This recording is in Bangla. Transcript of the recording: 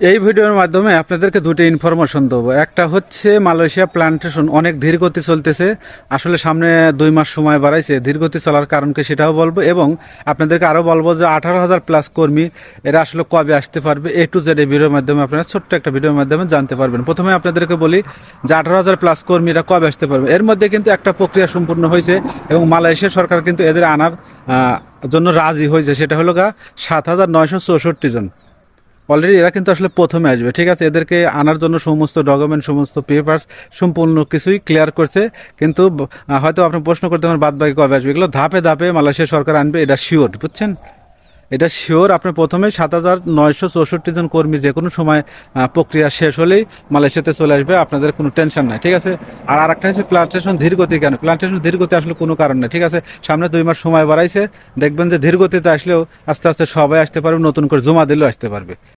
এই ভিডিওর মাধ্যমে আপনাদেরকে দুটো ইনফরমেশন দেবো। একটা হচ্ছে মালয়েশিয়া প্লান্টেশন অনেক ধীরগতি চলতেছে। আসলে সামনে দুই মাস সময় বাড়াইছে। ধীরগতি চলার কারণকে সেটাও বলব এবং আপনাদেরকে আরও বলব যে আঠারো হাজার প্লাস কর্মী এরা আসলে কবে আসতে পারবে এ টু জেড এই ভিডিওর মাধ্যমে আপনারা ছোট্ট একটা ভিডিওর মাধ্যমে জানতে পারবেন। প্রথমে আপনাদেরকে বলি যে আঠারো হাজার প্লাস কর্মী এরা কবে আসতে পারবে। এর মধ্যে কিন্তু একটা প্রক্রিয়া সম্পূর্ণ হয়েছে এবং মালয়েশিয়া সরকার কিন্তু এদের আনার জন্য রাজি হয়েছে। সেটা হলো গা সাত হাজার নয়শো চৌষট্টি জন। অলরেডি এরা কিন্তু আসলে প্রথমে আসবে, ঠিক আছে? এদেরকে আনার জন্য সমস্ত ডকুমেন্ট সমস্ত পেপারস সম্পূর্ণ কিছুই ক্লিয়ার করছে। কিন্তু হয়তো আপনি প্রশ্ন করতে পারেন, বাদ বাকি কবে আসবে? এগুলো ধাপে ধাপে মালয়েশিয়া সরকার আনবে, এটা শিওর বুঝছেন? এটা শিওর আপনি প্রথমে সাত হাজার নয়শো চৌষট্টি জন কর্মী যে কোনো সময় প্রক্রিয়া শেষ হলেই মালয়েশিয়াতে চলে আসবে, আপনাদের কোনো টেনশন নাই, ঠিক আছে? আর আরেকটা হচ্ছে প্লান্টেশন ধীরগতি কেন? প্লান্টেশন ধীরগতি আসলে কোনো কারণ নেই, ঠিক আছে? সামনে দুই মাস সময় বাড়াইছে, দেখবেন যে ধীরগতিতে আসলেও আস্তে আস্তে সবাই আসতে পারবে, নতুন করে জমা দিলেও আসতে পারবে।